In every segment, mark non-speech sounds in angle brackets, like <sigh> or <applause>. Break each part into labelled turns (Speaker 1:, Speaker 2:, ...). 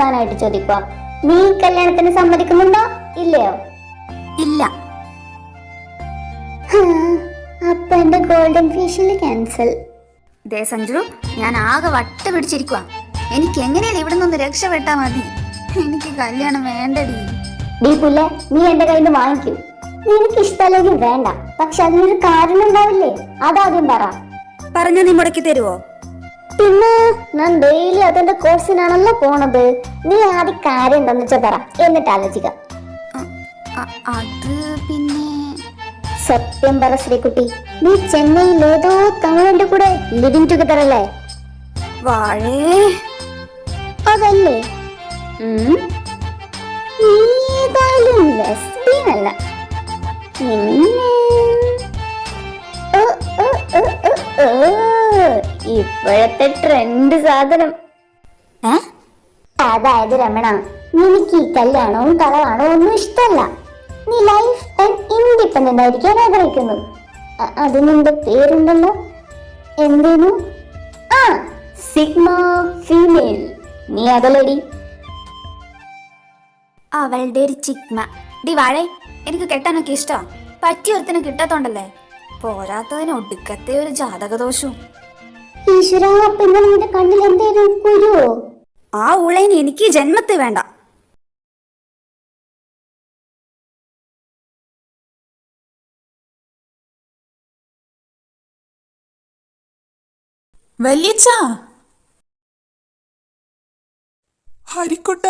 Speaker 1: അവസാനമായിട്ട് ചോദിക്കുക നീ കല്യാണത്തിന് സമ്മതിക്കുന്നുണ്ടോ? ഇല്ലയോ?
Speaker 2: ഇല്ല.
Speaker 1: അപ്പൊ എന്റെ ഗോൾഡൻ ഫേഷ്യൽ ക്യാൻസൽ.
Speaker 2: ദേ സഞ്ജു ഞാൻ ആകെ വട്ട പിടിച്ചിരിക്കുക എനിക്ക് എങ്ങനെയാണ് ഇവിടെ നിന്ന് രക്ഷപ്പെട്ടാ മതി? എനിക്ക് കല്യാണം വേണ്ടടി.
Speaker 1: ഡീ പുല്ലെ നീ എന്റെ കയ്യിൽ നിന്ന് വാങ്ങിക്കൂ. നിനക്ക് ഇഷ്ടമല്ലെങ്കിൽ വേണ്ട. പക്ഷെ അതിനൊരു കാരണം ഉണ്ടാവില്ലേ അതാദ്യം പറ.
Speaker 2: പറഞ്ഞ നീ മുടക്കി തരുവോ?
Speaker 1: പിന്നെ ഞാൻ ഡെയിലി അതെന്റെ കോഴ്സിനാണല്ലോ പോണത്. നീ ആദ്യം കാര്യം എന്താന്ന് വെച്ചാ പറ. എന്നിട്ട് ആലോചിക്കാം.
Speaker 2: അത് പിന്നെ
Speaker 1: സത്യം പറ ശ്രീകുട്ടി. നീ ചെന്നൈയിൽ ഏതോ തങ്ങളുടെ കൂടെ ലിവിംഗ് ടുഗദർ അല്ലേ?
Speaker 2: വാഴേ.
Speaker 1: അതല്ലേ? ഏതായാലും അല്ല. പിന്നെ. ഇപ്പോഴത്തെ ട്രെൻഡ് സാധനം.
Speaker 2: ഏ?
Speaker 1: അതായത് രമണ നിനക്ക് ഈ കല്യാണവും കളവാണോ ഒന്നും ഇഷ്ടമല്ല. നീ ലൈഫ് ടൈം ഇൻഡിപെൻഡന്റ് ആയിരിക്കാൻ ആഗ്രഹിക്കുന്നു. അതിനെന്റെ നിന്റെ പേരുണ്ടല്ലോ? എന്തേനു? ആ സിഗ്മ ഫീമെയിൽ. നീ അതല്ലടി.
Speaker 2: അവളുടെ ഒരു ചിക്മ ഡി വാഴേ എനിക്ക് കെട്ടാനൊക്കെ ഇഷ്ടമാ പറ്റിയ ഒരുത്തിന് കിട്ടാത്തോണ്ടല്ലേ? പോരാത്തതിന് ഒടുക്കത്തെ ഒരു ജാതകദോഷവും.
Speaker 1: ഈശ്വര പിന്നെ നിന്റെ കണ്ണിൽ എന്തേലും കുരുവോ?
Speaker 2: ആ ഊളേന് എനിക്ക് ഈ ജന്മത്തെ വേണ്ട.
Speaker 3: വല്യച്ഛ. ഹരിക്കുട്ട.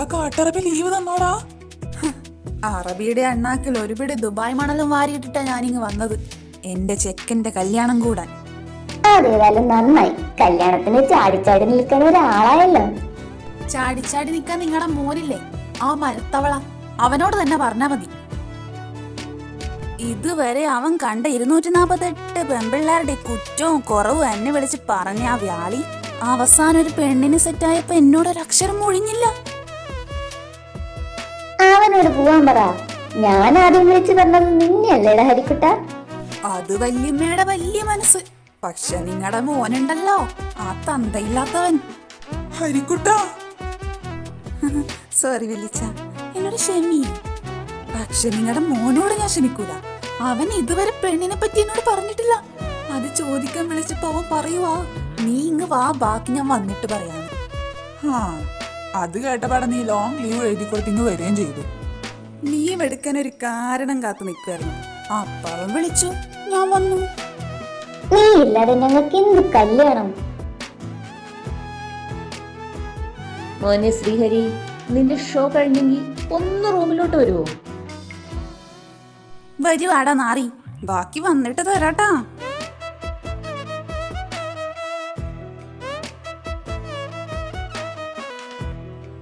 Speaker 3: നിനക്കാ അട്ടറബി ലീവ് തന്നോടാ. അറബിയുടെ അണ്ണാക്കിൽ ഒരുപിടി ദുബായ് മണലും വാരിയിട്ടിട്ടാ ഞാനിങ് വന്നത്. എന്റെ ചെക്കന്റെ കല്യാണം കൂടാൻ.
Speaker 1: അതേതായാലും നന്നായി. കല്യാണത്തിന് ചാടിച്ചാടി നിൽക്കുന്ന ഒരാളായല്ലോ.
Speaker 3: ചാടിച്ചാടി നിൽക്കാൻ നിങ്ങളുടെ മോനില്ലേ? ആ മരത്തവള. അവനോട് തന്നെ പറഞ്ഞാ മതി. ഇതുവരെ അവൻ കണ്ട ഇരുന്നൂറ്റി നാപ്പത്തെട്ട് പെമ്പിള്ളാരുടെ കുറ്റവും കുറവും എന്നെ വിളിച്ച് പറഞ്ഞ ആ വ്യാളി അവസാനം ഒരു പെണ്ണിന് സെറ്റായപ്പോ എന്നോട് ഒരു അക്ഷരം മൊഴിഞ്ഞില്ല.
Speaker 1: അവനോട് പോവാൻ പറ. ഞാൻ ആദ്യം വിളിച്ചു പറഞ്ഞത് നിന്നെയല്ലേടാ ഹരിക്കുട്ട?
Speaker 3: അത് വല്യമ്മയുടെ വലിയ മനസ്സ്. പക്ഷെ നിങ്ങളുടെ മോനുണ്ടല്ലോ ആ തന്തയില്ലാത്തവൻ. ഹരിക്കുട്ട! <laughs> സോറി വിളിച്ച. എന്നോട് ക്ഷമി. പക്ഷെ നിങ്ങളുടെ മോനോട് ഞാൻ ക്ഷമിക്കൂല. അവൻ ഇതുവരെ പെണ്ണിനെ പറ്റി എന്നോട് പറഞ്ഞിട്ടില്ല. അത് ചോദിക്കാൻ വിളിച്ചപ്പോ അവൻ പറയുവാ നീ ഇങ്ങ് വാ ബാക്കി ഞാൻ വന്നിട്ട് പറയാം. ആ അത് കേട്ടപാടെ നീ ലോങ് ലീവ് എഴുതി കൊടുത്ത് ഇങ്ങ് വരികയും ചെയ്തു. ലീവ് എടുക്കാൻ ഒരു കാരണം കാത്തു നിൽക്കുമായിരുന്നു അപ്പം വിളിച്ചു ഞാൻ വന്നു.
Speaker 1: നീ ഇല്ലാതെ ഞങ്ങൾക്ക് എന്ത് കല്യാണം?
Speaker 4: മോനെ ശ്രീഹരി നിന്റെ ഷോ കഴിഞ്ഞെങ്കിൽ ഒന്ന് റൂമിലോട്ട് വരുമോ
Speaker 3: വരുവാടാ നാറി. ബാക്കി വന്നിട്ട് തരാട്ടാ.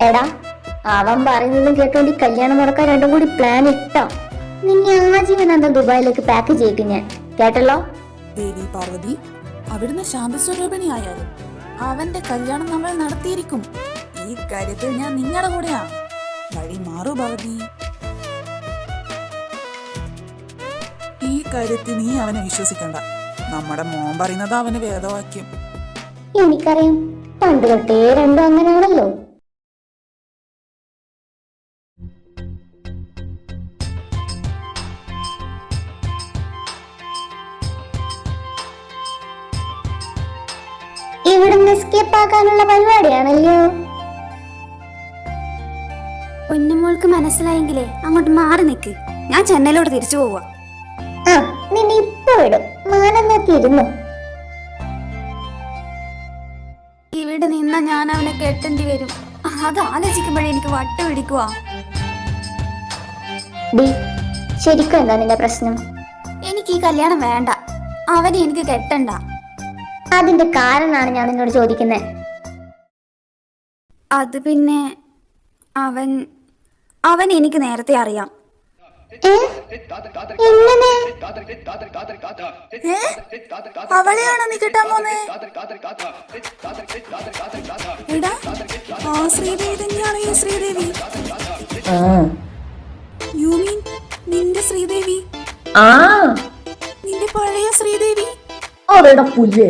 Speaker 1: എടാ അവൻ പറയുന്നതും കേട്ടോണ്ട് ഈ കല്യാണം നടക്കാൻ രണ്ടും കൂടി പ്ലാൻ ഇട്ടോ? നിന്നെ ആജീവനാന്തം ദുബായിലേക്ക് പാക്ക് ചെയ്തിട്ട് ഞാൻ കേട്ടല്ലോ?
Speaker 3: ദേവി പാർവതി അവിടുന്ന് ശാന്തസ്വരൂപിണിയായാലും അവന്റെ കല്യാണം നമ്മൾ നടത്തിയിരിക്കും. ഈ കാര്യത്തിൽ ഞാൻ നിങ്ങളുടെ കൂടെയാ. വഴി മാറു പാർവതി. ഈ കാര്യത്തിൽ നീ അവനെ വിശ്വസിക്കണ്ട. നമ്മുടെ മോൻ പറയുന്നത് അവന് വേദവാക്യം.
Speaker 1: എനിക്കറിയാം. പണ്ട് തൊട്ടേ രണ്ടും അങ്ങനെയാണല്ലോ. ഇവിടുന്ന് എസ്കേപ്പ് ആക്കാനുള്ള പരിപാടിയാണല്ലോ.
Speaker 2: പൊന്നുമോൾക്ക് മനസ്സിലായെങ്കിലേ അങ്ങോട്ട് മാറി നിൽക്ക് ഞാൻ ചെന്നൈയിലോട്ട് തിരിച്ചു പോവാ
Speaker 1: ആ നിന്നെ ഇപ്പൊ വിടും. മാനം നോക്കിയിരുന്നു
Speaker 2: ഇവിടെ നിന്ന ഞാൻ അവനെ കെട്ടേണ്ടി വരും. അത് ആലോചിക്കുമ്പോഴേ എനിക്ക് വട്ട പിടിക്കുവാ
Speaker 1: ഡി ശരിക്കും എന്താ നിന്റെ പ്രശ്നം?
Speaker 2: എനിക്ക് ഈ കല്യാണം വേണ്ട. അവനെ എനിക്ക് കെട്ടണ്ട.
Speaker 1: അതിന്റെ കാരണമാണ് ഞാൻ നിന്നോട് ചോദിക്കുന്നത്
Speaker 2: അത് പിന്നെ അവൻ അവൻ എനിക്ക് നേരത്തെ അറിയാം.
Speaker 3: അവളെയാണോ നീ കിട്ടാൻ പോന്നേ? എടാ ആ ശ്രീദേവി തന്നെയാണ് ഈ ശ്രീദേവി?
Speaker 4: ആ.
Speaker 3: യു മീൻ നിന്റെ ശ്രീദേവി? നിന്റെ പഴയ ശ്രീദേവി?
Speaker 4: അവളുടെ പുല്ല്.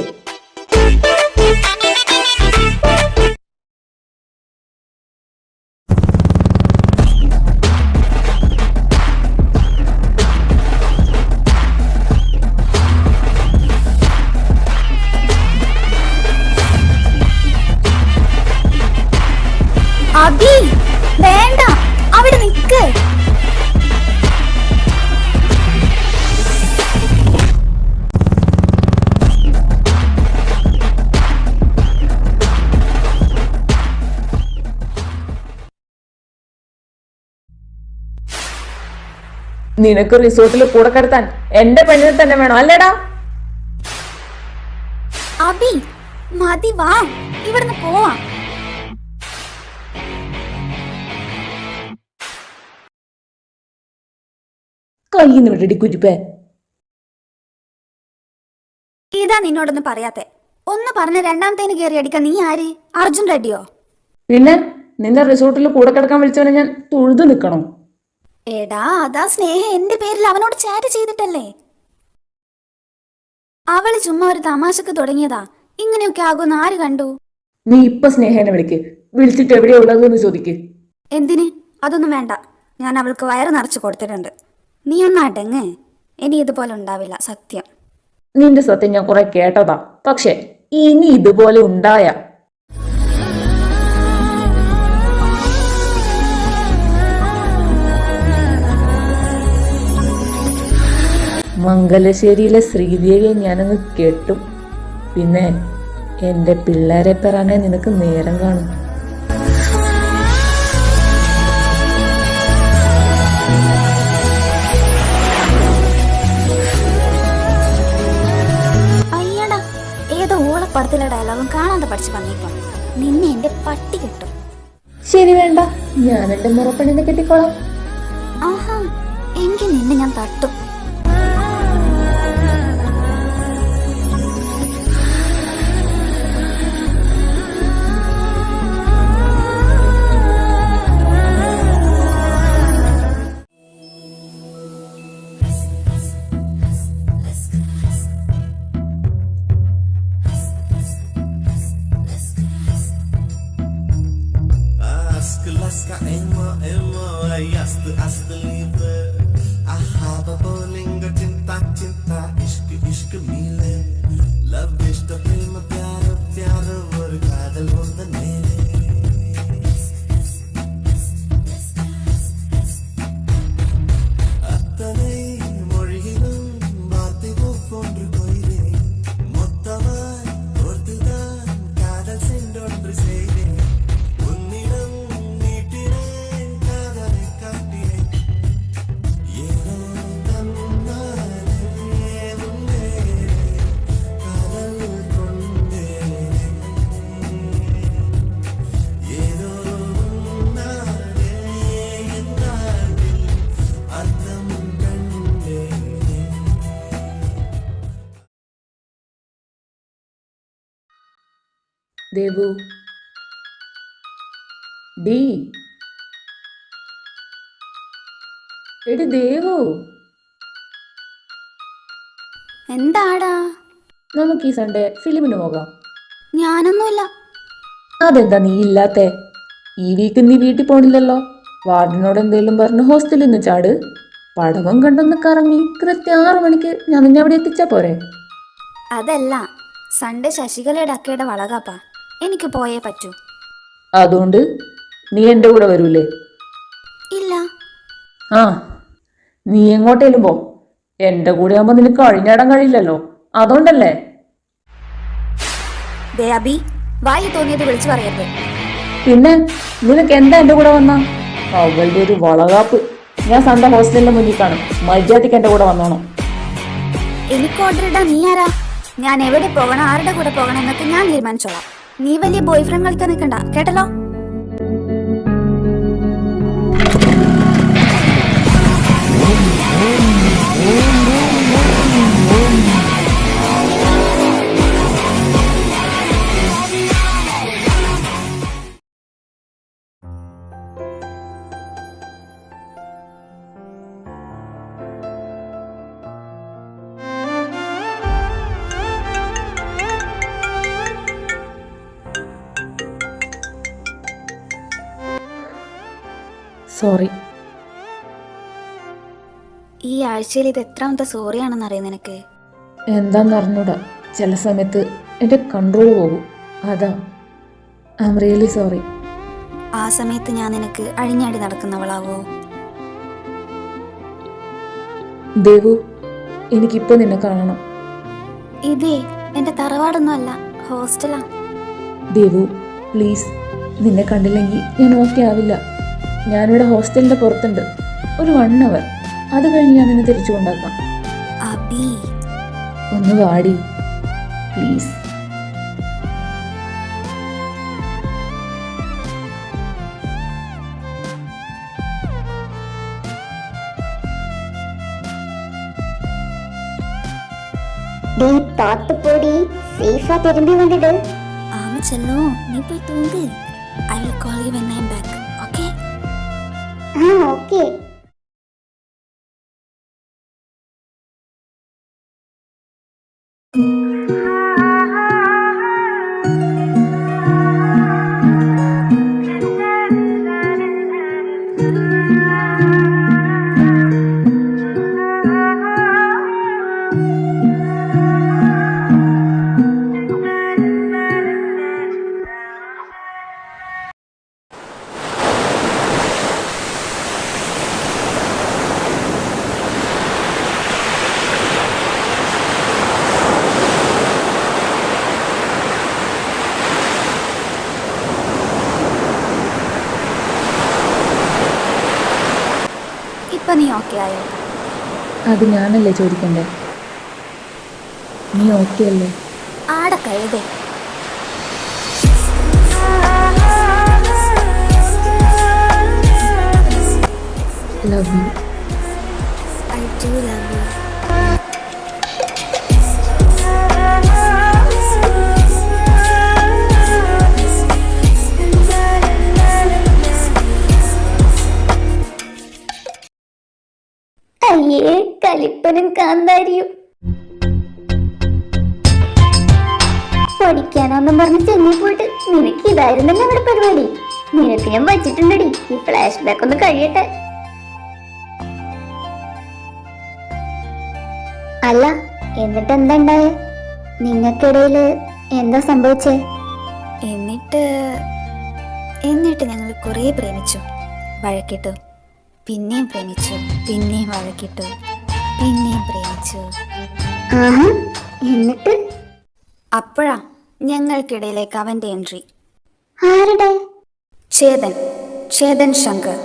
Speaker 2: വേണ്ട. അവിടെ നിക്ക്.
Speaker 4: നിനക്ക് റിസോർട്ടിൽ കൂടെ കടത്താൻ എന്റെ പെണ്ണിനെ തന്നെ വേണം അല്ലേടാ?
Speaker 2: അബി മതി വാ. ഇവിടുന്ന് പോവാം.
Speaker 4: കയ്യിന്ന് വിട്ടടി കുരിപ്പേ
Speaker 2: ഇതാ നിന്നോടൊന്നും പറയാത്തെ. ഒന്ന് പറഞ്ഞ രണ്ടാമത്തേന് കയറി അടിക്കാൻ നീ ആര്? അർജുൻ റെഡ്ഡിയോ?
Speaker 4: പിന്നെ? നിന്റെ റിസോർട്ടിൽ കൂടെ കിടക്കാൻ വിളിച്ചവനെ ഞാൻ തൊഴുതു നിൽക്കണോ
Speaker 2: എടാ അതാ സ്നേഹ. എന്റെ പേരിൽ അവനോട് ചാറ്റ് ചെയ്തിട്ടല്ലേ? അവൾ ചുമ്മാ ഒരു തമാശക്ക് തുടങ്ങിയതാ. ഇങ്ങനെയൊക്കെ ആകുമെന്ന് ആര് കണ്ടു?
Speaker 4: നീ ഇപ്പൊ സ്നേഹനെ വിളിക്ക്. വിളിച്ചിട്ട് എവിടെയാ ഉള്ളതെന്ന് ചോദിക്ക്.
Speaker 2: എന്തിന്? അതൊന്നും വേണ്ട. ഞാൻ അവൾക്ക് വയറ് നിറച്ചു കൊടുത്തിട്ടുണ്ട്. നീ ഒന്ന് അടങ്ങ്. ഇനി ഇതുപോലെ ഉണ്ടാവില്ല സത്യം.
Speaker 4: നിന്റെ സത്യം ഞാൻ കുറെ കേട്ടതാ. പക്ഷെ ഇനി ഇതുപോലെ ഉണ്ടായ. മംഗലശ്ശേരിയിലെ ശ്രീദേവിയെ ഞാനങ്ങ് കെട്ടും. പിന്നെ എന്റെ പിള്ളേരെ പെറാനേ നിനക്ക് നേരം കാണും.
Speaker 2: ഏതോ ഓളപ്പടത്തിലെ ഡയലോഗും കാണാതെ പഠിച്ചു വന്നേക്കാം നിന്നെ എന്റെ പട്ടി കിട്ടും.
Speaker 4: ശരി വേണ്ട. ഞാൻ എന്റെ മുറപ്പണിനെ കെട്ടിക്കോളാം.
Speaker 2: ആഹാ എങ്കിൽ നിന്നെ ഞാൻ തട്ടും.
Speaker 5: बाई असत असलीत आहा बोलिंग चिंता चिंता इश्क इश्क मिले लव इष्ट प्रेम
Speaker 4: ദേവു. ഡി. എടി ദേവു.
Speaker 2: എന്താടാ?
Speaker 4: നമുക്ക് ഈ സൺഡേ ഫിലിമിന് പോകാം.
Speaker 2: ഞാനൊന്നുമില്ല.
Speaker 4: അതെന്താ നീ ഇല്ലാത്തെ? ഈ വീക്ക് നീ വീട്ടിൽ പോണില്ലല്ലോ. വാർഡിനോട് എന്തെങ്കിലും പറഞ്ഞ് ഹോസ്റ്റലിൽ നിന്ന് ചാട്. പടവും കണ്ടൊന്ന് കറങ്ങി കൃത്യം ആറു മണിക്ക് ഞാൻ നിന്നെ അവിടെ എത്തിച്ചാ പോരെ?
Speaker 2: അതല്ല സൺഡേ ശശികലയുടെ അക്കയുടെ വളകാപ്പാ. എനിക്ക് പോയേ പറ്റൂ.
Speaker 4: അതുകൊണ്ട് നീ എന്റെ കൂടെ വരൂലേ?
Speaker 2: ഇല്ല.
Speaker 4: ആ നീ എങ്ങോട്ടേലും പോ. എന്റെ കൂടെ ആകുമ്പോൾ നിനക്ക് കഴിഞ്ഞാടാൻ കഴിയില്ലല്ലോ. അതുകൊണ്ടല്ലേ?
Speaker 2: ദേ അബി വായി തോന്നിയത് വിളിച്ചു പറയരുത്.
Speaker 4: പിന്നെ നിനക്ക് എന്താ എന്റെ കൂടെ വന്ന? അവളുടെ ഒരു വളകാപ്പ്. ഞാൻ സന്ത ഹോസ്റ്റലിന്റെ മുന്നിൽ കാണും മര്യാദയ്ക്ക് എന്റെ കൂടെ വന്നോണം.
Speaker 2: എനിക്ക് ഓർഡർ ഇടാൻ നീ ആരാ? ഞാൻ എവിടെ പോകണം? ആരുടെ കൂടെ പോകണം? എന്നൊക്കെ ഞാൻ തീരുമാനിച്ചോളാം. നീ വലിയ ബോയ്ഫ്രണ്ട് കളിക്കാൻ നിൽക്കണ്ട കേട്ടല്ലോ?
Speaker 4: സോറി.
Speaker 2: ഈ ആഴ്ചയിൽ ഇത് എത്രാമത്തെ സോറിയാണെന്ന് അറിയാം നിനക്ക്?
Speaker 4: എന്താന്ന് അറിഞ്ഞൂടാ. ചില സമയത്ത് എന്റെ കൺട്രോൾ പോകും. അതാ. ഐ എം റിയലി സോറി
Speaker 2: ആ സമയത്ത് ഞാൻ നിനക്ക് അഴിഞ്ഞാടി നടക്കുന്നവളാവോ?
Speaker 4: ദേവു എനിക്കിപ്പോ നിന്നെ കാണണം.
Speaker 2: ഇതേ എന്റെ തറവാടൊന്നും അല്ല ഹോസ്റ്റലാ.
Speaker 4: ദേവു പ്ലീസ് നിന്നെ കണ്ടില്ലെങ്കിൽ ഞാൻ ഓക്കെ ആവില്ല. ഞാനിവിടെ ഹോസ്റ്റലിന്റെ പുറത്തുണ്ട്. ഒരു വൺ അവർ അത് കഴിഞ്ഞ് ഞാൻ നിന്നെ തിരിച്ചു കൊണ്ടാക്കാം. ഒന്ന് വാടി. പ്ലീസ്
Speaker 1: പാത്ത് പോടി സേഫാ തിരുമ്പി വന്നിട്ട്
Speaker 2: ആമ ചെല്ലോ നീ പോയി
Speaker 1: ആ
Speaker 4: അത് ഞാനല്ലേ ചോദിക്കണ്ടേ? നീ ഓക്കെ അല്ലേ?
Speaker 2: ആടെ കഴുതേ
Speaker 4: love you
Speaker 2: I do love you
Speaker 1: കലിപ്പനും കാന്താരിയും. പഠിക്കാനാന്നും പറഞ്ഞ് ചെന്നൈ പോയിട്ട് നിനക്ക് ഇതായിരുന്നല്ലോ അവിടെ പരിപാടി. നിനക്ക് ഞാൻ വച്ചിട്ടുണ്ടടി. ഈ ഫ്ലാഷ് ബാക്ക് ഒന്ന് കഴിയട്ടെ. അല്ല എന്നിട്ട് എന്താ ഉണ്ടായേ? നിങ്ങൾക്കിടയിൽ എന്താ സംഭവിച്ചേ?
Speaker 2: എന്നിട്ട് എന്നിട്ട് ഞങ്ങൾ കുറേ പ്രേമിച്ചു. വഴക്കിട്ടു. പിന്നെയും പ്രേമിച്ചു. പിന്നെയും വഴക്കിട്ടു. പിന്നെയും പ്രേമിച്ചു.
Speaker 1: ആഹാ എന്നിട്ട്?
Speaker 2: അപ്പോഴാ ഞങ്ങൾക്കിടയിലേക്ക് അവന്റെ എൻട്രി.
Speaker 1: ആരുടെ?
Speaker 2: ചേതൻ ചേതൻ ശങ്കർ.